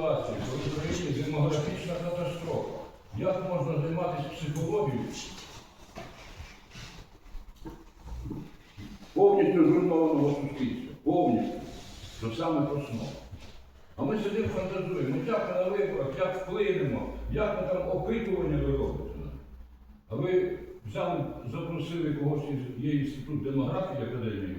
ситуації, коли в Україні демографічна катастрофа. Як можна займатися психологією? Повністю зруйнованого суспільства. Повністю. До самих основ. А ми сидимо фантазуємо, як ми на виборах, як вплинемо, як ми там опитування ви робите. А ви взяли, запросили когось із є інститут демографії академії.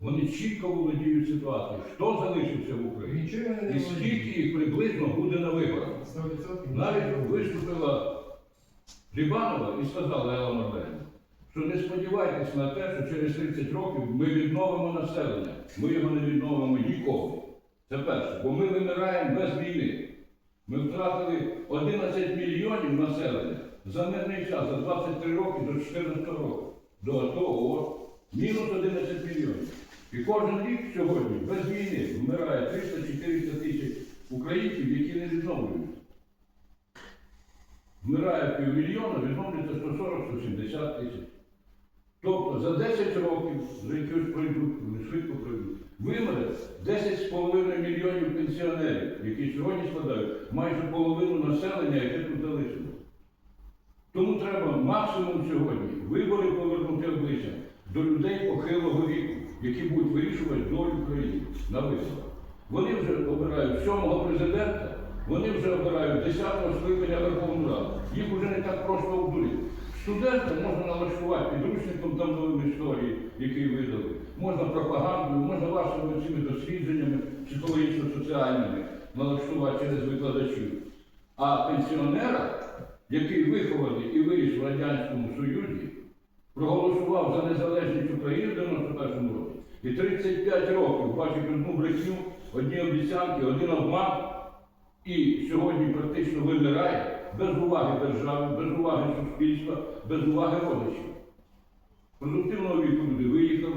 Вони чітко володіють ситуацією, хто залишився в Україні Нічого вони не і скільки їх приблизно буде на виборах. 100% Навіть виступила Рібанова і сказала Елла Марленівна, що не сподівайтесь на те, що через 30 років ми відновимо населення. Ми його не відновимо ніколи. Це перше. Бо ми вимираємо без війни. Ми втратили 11 мільйонів населення за мирний час, за 23 роки до 14 років. До того мінус 11 мільйонів. І кожен рік сьогодні без війни вмирає 300-400 тисяч українців, які не відновлюються. Вмирає півмільйона, відновлюється 140-170 тисяч. Тобто за 10 років, за пройдуть, вони швидко пройдуть, вимре 10,5 мільйонів пенсіонерів, які сьогодні складають майже половину населення, яке тут залишилось. Тому треба максимум сьогодні вибори повернути обличчя до людей похилого віку, які будуть вирішувати долю країни на виборах. Вони вже обирають сьомого президента, вони вже обирають 10-го скликання Верховну Раду. Їх вже не так просто обдурити. Студента можна налаштувати підручником нової історії, який видали. Можна пропагандою, можна вашими цими дослідженнями психологічно-соціальними налаштувати через викладачів. А пенсіонера, який вихований і виріс в Радянському Союзі, проголосував за незалежність України в 91-му році і 35 років бачить одну брехню, одні обіцянки, один обман, і сьогодні практично вимирає без уваги держави, без уваги суспільства, без уваги родичів. Продуктивного віку люди виїхали,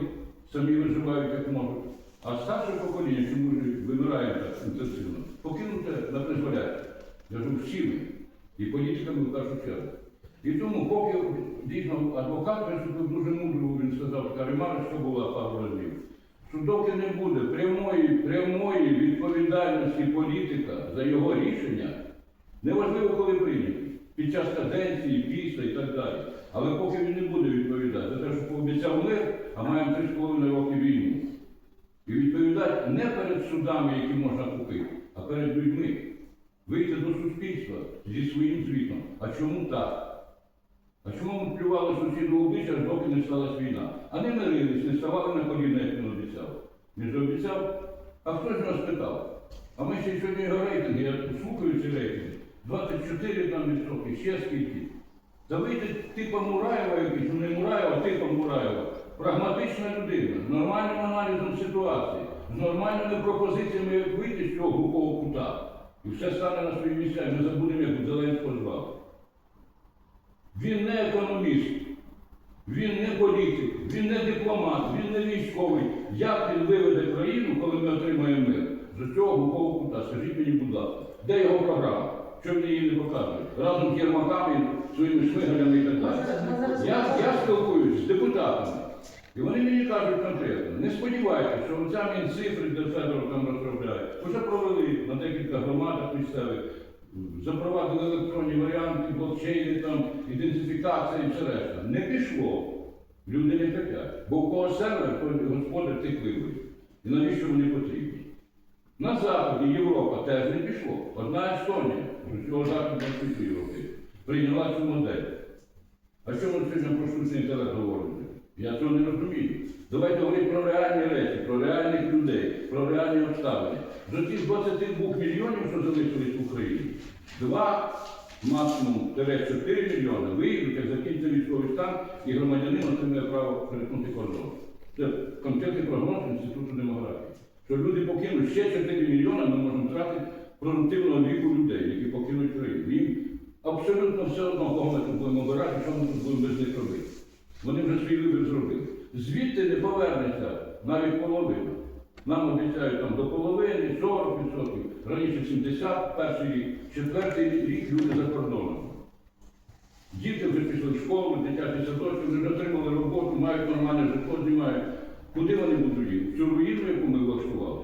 самі виживають як можуть. А старше покоління, чому ж вимирає так інтенсивно, покинуте на призволяще. Я кажу, всі ми, і політиками в першу чергу. І тому, поки дійсно адвокат виступив дуже мудро, він сказав, така ремарочка була пару разів, що доки не буде прямої, прямої відповідальності політика за його рішення, неважливо, коли прийняті, під час каденції, після і так далі. Але поки він не буде відповідати за те, що пообіцяв мир, а маємо 3,5 роки війну. І відповідати не перед судами, які можна купити, а перед людьми. Вийти до суспільства зі своїм звітом. А чому так? А чому ми плювали сусіду в обличчя, доки не сталася війна? А не мирились, не ставали на коліна, як він обіцяв. Він же обіцяв, а хто ж нас питав? А ми ще сьогодні його рейтинги, я слухаю ці рейтинги. 24 там відсотки, ще скільки. Та вийде типа Мураєва якийсь, ну не Мураєва, типа Мураєва. Прагматична людина, з нормальним аналізом ситуації, з нормальними пропозиціями, як вийти з цього глухого кута. І все стане на свої місця. Ми забудемо, як Зеленського звали. Він не він не політик, він не дипломат, він не військовий. Як він виведе країну, коли ми отримаємо мир? З цього глухого кута, скажіть мені, будь ласка, де його програма? Що мені її не показують? Разом з Єрмаками, своїми шмигалями і так далі. Я, я спілкуюсь з депутатами, і вони мені кажуть конкретно, не сподівайтеся, що оця мінцифри, де Федоров там розробляє, вже провели на декілька громадах місцевих, запровадили електронні варіанти, блокчейни, там, ідентифікація і все решта. Не пішло. Люди не хотять. Бо у кого сервер, то господар тих виборів. І навіщо вони потрібні? На Заході Європа теж не пішло. Одна Естонія, з усього Західного світу Європи, прийняла цю модель. А що ми сьогодні про штучний інтелект говоримо? Я цього не розумію. Давайте говорити про реальні речі, про реальних людей, про реальні обставини. З цих 22 мільйонів, що залишились в Україні, 2, максимум 4 мільйони виїдуть, як закінчиться військовий стан, і громадянин отримує право перетнути кордон. Це конкретний прогноз Інституту демографії. Що люди покинуть ще 4 мільйони, ми можемо втратити продуктивного віку людей, які покинуть країну. Їм абсолютно все одно, кого ми тут будемо обирати, що ми тут будемо без них робити. Вони вже свій вибір зробили. Звідти не повернеться навіть половина. Нам обіцяють там до половини, 40%, раніше 70, перший четвертий рік люди за кордоном. Діти вже пішли в школу, дитячі садочки, вже отримали роботу, мають нормальне житло, знімають. Куди вони будуть? В цю руїну, яку ми влаштували.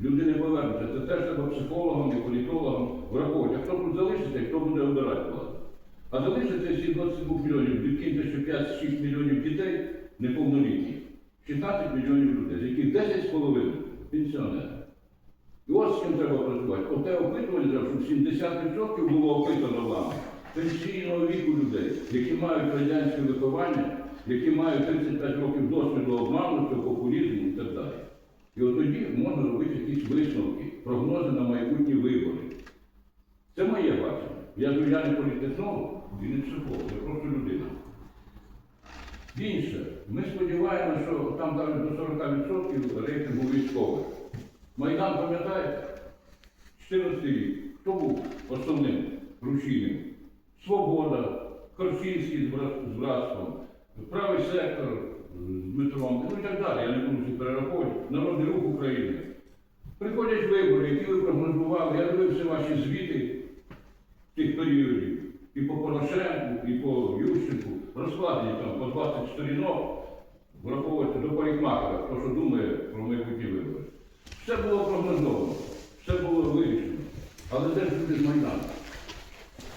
Люди не повернуться. Це теж треба психологам і політологам враховувати. А хто тут залишиться, хто буде обирати владу. А залишиться ці 22 мільйонів, відкиньте, що 5-6 мільйонів дітей неповнолітніх, 16 мільйонів людей, з яких 10,5 пенсіонери. І ось з ким треба працювати. Оте опитування щоб 70% було опитано вами пенсійного віку людей, які мають радянське виховання, які мають 35 років досвіду обману, популізму і так далі. І от тоді можна робити якісь висновки, прогнози на майбутні вибори. Це моє бачення. Я я не політехнолог і не психолог, я просто людина. Інше, ми сподіваємося, що там кажуть до 40% рейтингу військових. Майдан, пам'ятаєте? 14 рік. Хто був основним рушійним? Свобода, Корчинський з братством, правий сектор з Дмитром, ну і так далі. Я не буду перераховувати. Народний рух України. Приходять вибори, які ви прогнозували. Я дивився ваші звіти тих періодів. І по Порошенку, і по Ющенку. Розкладені там по 20 сторінок, враховується до парикмахера, хто що думає про майбутні вибори. Все було прогнозовано, все було вирішено. Але де ж люди з Майдану?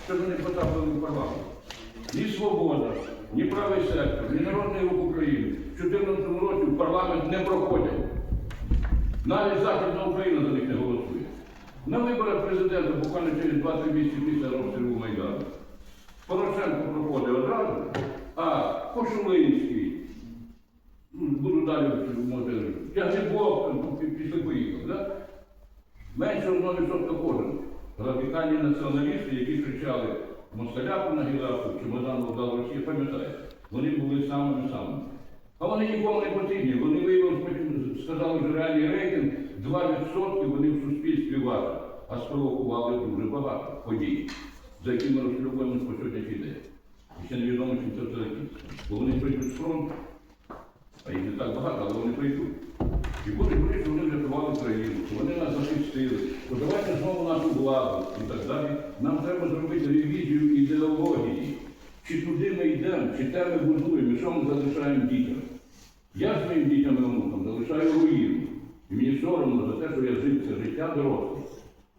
Що вони потрапили в парламент? Ні свобода, ні правий сектор, ні народний рух України в 2014 році в парламент не проходять. Навіть Західна Україна за них не голосує. На виборах президента буквально через 2-3 місяці після розстрілу Майдану. Порошенко проходить одразу, а Кошулинський, далі, може, Тягнебок, ну, пі- пішли поїхали, да? Менше 1% кожен. Радикальні націоналісти, які кричали москаляку на гілаку, чемодан вокзал Росії, пам'ятаєте, вони були самими самими. А вони нікому не потрібні. Вони виявили, сказали, що реальний рейтинг 2% вони в суспільстві важать, а спровокували дуже багато подій, за якими розслідуємо по сьогоднішній день. І ще невідомо, чим це все закінчиться. Бо вони прийдуть з фронту, а їх не так багато, але вони прийдуть. І будуть говорити, що вони врятували країну, що вони нас захистили, що давайте знову нашу владу і так далі. Нам треба зробити ревізію ідеології. Чи туди ми йдемо, чи те ми будуємо, що ми залишаємо дітям. Я своїм дітям і онукам залишаю руїну. І мені соромно за те, що я жив це життя дорослий.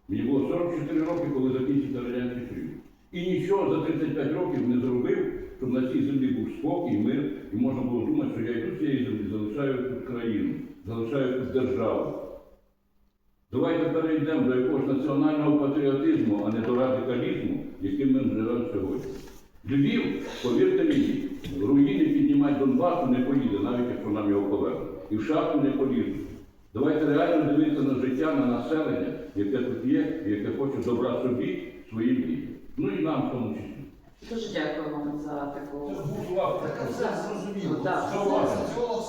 Мені було 44 роки, коли закінчився Радянський Союз. І нічого за 35 років не зробив, щоб на цій землі був спокій, мир, і можна було думати, що я йду з цієї землі, залишаю країну, залишаю державу. Давайте перейдемо до якогось національного патріотизму, а не до радикалізму, яким ми живемо сьогодні. Львів, повірте мені, руїни піднімати Донбасу не поїде, навіть якщо нам його повернуть. І в шахту не полізуть. Давайте реально дивитися на життя, на населення, яке тут є, яке хоче добра собі, своїм дітям. Ну і нам в тому числі. Дуже дякую вам за таку. Це ж був. Так, це зрозуміло. Так. Що вас? Соціолог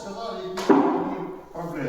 які проблеми.